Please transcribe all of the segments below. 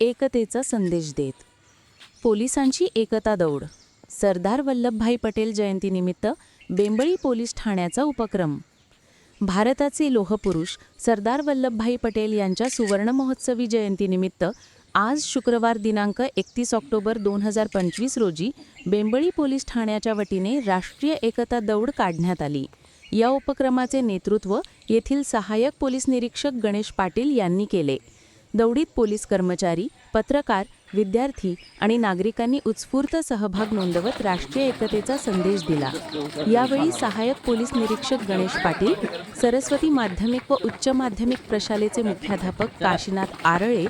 एकतेचा संदेश देत. पोलिसांची एकता दौड. सरदार वल्लभभाई पटेल जयंतीनिमित्त बेंबळी पोलीस ठाण्याचा उपक्रम. भारताचे लोहपुरुष सरदार वल्लभभाई पटेल यांच्या सुवर्णमहोत्सवी जयंतीनिमित्त आज शुक्रवार दिनांक एकतीस ऑक्टोबर दोन हजार पंचवीस रोजी बेंबळी पोलीस ठाण्याच्या वतीने राष्ट्रीय एकता दौड काढण्यात आली. या उपक्रमाचे नेतृत्व येथील सहाय्यक पोलीस निरीक्षक गणेश पाटील यांनी केले. दौडीत पोलीस कर्मचारी पत्रकार विद्यार्थी आणि नागरिकांनी उत्स्फूर्त सहभाग नोंदवत राष्ट्रीय एकतेचा संदेश दिला. यावेळी सहाय्यक पोलीस निरीक्षक गणेश पाटील सरस्वती माध्यमिक व उच्च माध्यमिक प्रशालेचे मुख्याध्यापक काशीनाथ आरळे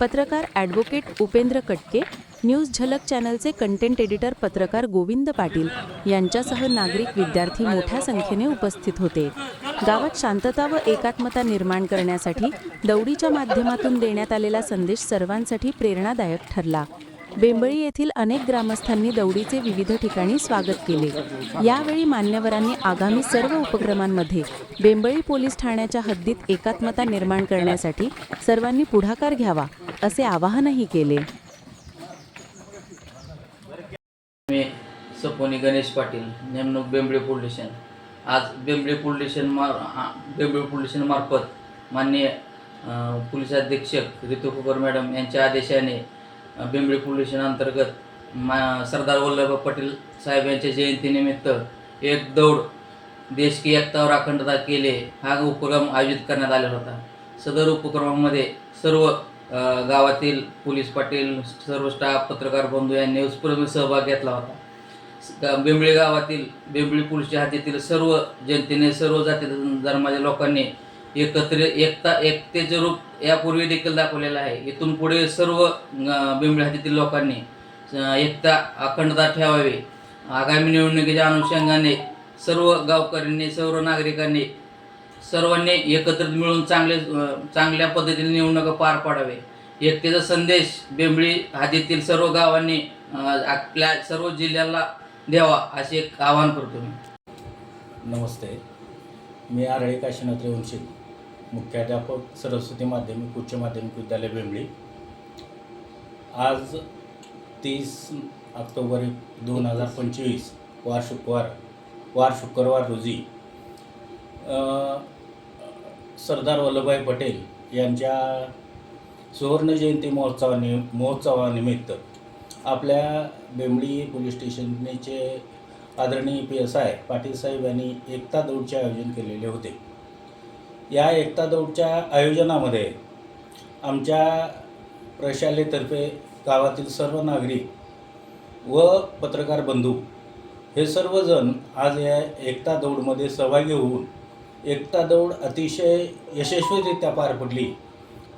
पत्रकार ॲडव्होकेट उपेंद्र कटके न्यूज झलक चॅनलचे कंटेंट एडिटर पत्रकार गोविंद पाटील यांच्यासह नागरिक विद्यार्थी मोठ्या संख्येने उपस्थित होते. गावात शांतता व एकात्मता निर्माण करण्यासाठी दौडीच्या माध्यमातून देण्यात आलेला संदेश सर्वांसाठी प्रेरणादायक ठरला. बेंबळी येथील अनेक ग्रामस्थांनी दौडीचे विविध ठिकाणी स्वागत केले. यावेळी मान्यवरांनी आगामी सर्व उपक्रमांमध्ये बेंबळी पोलीस ठाण्याच्या हद्दीत एकात्मता निर्माण करण्यासाठी सर्वांनी पुढाकार घ्यावा असे आवाहनही केले. मी सपोनी गणेश पाटील नेमणूक बेंबळी पोलीस आज बेंबळे पोलीस स्टेशन मार बेंबळे पोलीस मार्फत माननीय पोलीस अधीक्षक ऋतू कुकर मॅडम यांच्या आदेशाने बेंबळे पोलीस स्टेशन अंतर्गत मा सरदार वल्लभभाई पटेल साहेब यांच्या जयंतीनिमित्त एक दौड देश की एकतावर अखंडता केले हा उपक्रम आयोजित करण्यात आलेला होता. सदर उपक्रमामध्ये सर्व गावातील पोलीस पाटील सर्व स्टाफ पत्रकार बंधू यांनी उत्स्फूर्त सहभाग घेतला होता. बेंबळी गावातील बेंबळी पुरुषच्या हातीतील सर्व जनतेने सर्व जाती धर्माच्या लोकांनी एकत्र एकता एकतेचे रूप यापूर्वी देखील दाखवलेलं आहे. इथून पुढे सर्व अ, बेंबळी लोकांनी एकता अखंडता ठेवावी. आगामी निवडणुकीच्या अनुषंगाने सर्व गावकऱ्यांनी सर्व नागरिकांनी सर्वांनी एकत्रित मिळून चांगले चांगल्या पद्धतीने निवडणुका पार पाडावे. एकतेचा संदेश बेंबळी हातीतील सर्व गावांनी आपल्या सर्व जिल्ह्याला द्यावा असे एक आवाहन करतो मी. नमस्ते. मी आरळे काशीनाथ रेवंशी मुख्याध्यापक सरस्वती माध्यमिक उच्च माध्यमिक विद्यालय बेंबळी. आज तीस ऑक्टोबर दोन हजार पंचवीस वार शुक्रवार वार शुक्रवार रोजी सरदार वल्लभभाई पटेल यांच्या सुवर्ण जयंती महोत्सवानि महोत्सवानिमित्त आपल्या बेंबळी पोलीस स्टेशनचे आदरणीय P S I Patil saheb यांनी एकता दौडचे आयोजन केलेले होते. या एकता दौडच्या आयोजनामध्ये आमच्या प्रशालेतर्फे गावातील सर्व नागरिक व पत्रकार बंधू हे सर्वजण आज या एकता दौडमध्ये सहभागी होऊन एकता दौड अतिशय यशस्वीरित्या पार पडली.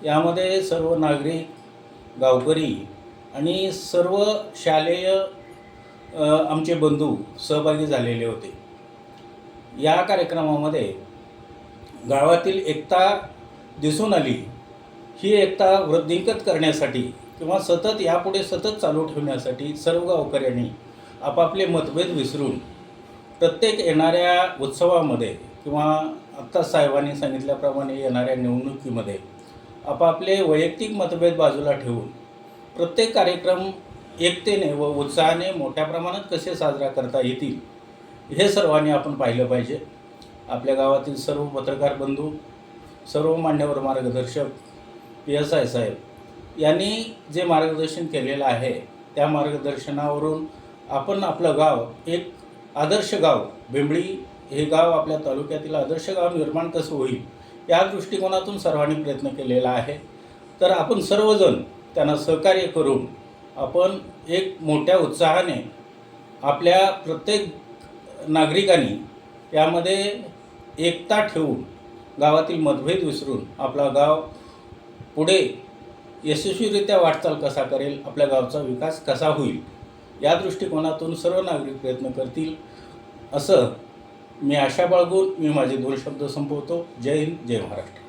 यामध्ये सर्व नागरिक गावकरी आणि सर्व शालेय आमचे बंधू सहभागी झालेले होते. या कार्यक्रमामध्ये गावातील एकता दिसून आली. ही एकता वृद्धिंगत करण्यासाठी किंवा सतत यापुढे सतत चालू ठेवण्यासाठी सर्व गावकऱ्यांनी आपापले मतभेद विसरून प्रत्येक येणाऱ्या उत्सवामध्ये किंवा आत्ता साहेबांनी सांगितल्याप्रमाणे येणाऱ्या निवडणुकीमध्ये आपापले वैयक्तिक मतभेद बाजूला ठेवून प्रत्येक कार्यक्रम एकतेने व उत्साहाने मोठ्या प्रमाणात कसे साजरा करता येतील हे सर्वांनी आपण पाहिलं पाहिजे. आपल्या गावातील सर्व पत्रकार बंधू सर्व मान्यवर मार्गदर्शक पी एस आय साहेब यांनी जे मार्गदर्शन केलेलं आहे त्या मार्गदर्शनावरून आपण आपलं गाव एक आदर्श गाव बेंबळी हे गाव आपल्या तालुक्यातील आदर्श गाव निर्माण कसं होईल या दृष्टिकोनातून सर्वांनी प्रयत्न केलेला आहे. तर आपण सर्वजण त्यांना सहकार्य करून आपण एक मोठ्या उत्साहाने आपल्या प्रत्येक नागरिकांनी यामध्ये एकता ठेवून गावातील मतभेद विसरून आपला गाव पुढे यशस्वीरित्या वाटचाल कसा करेल आपल्या गावचा विकास कसा होईल या दृष्टिकोनातून सर्व नागरिक प्रयत्न करतील असं मी आशा बाळगून मी माझे दोन शब्द संपवतो. जय हिंद जय महाराष्ट्र.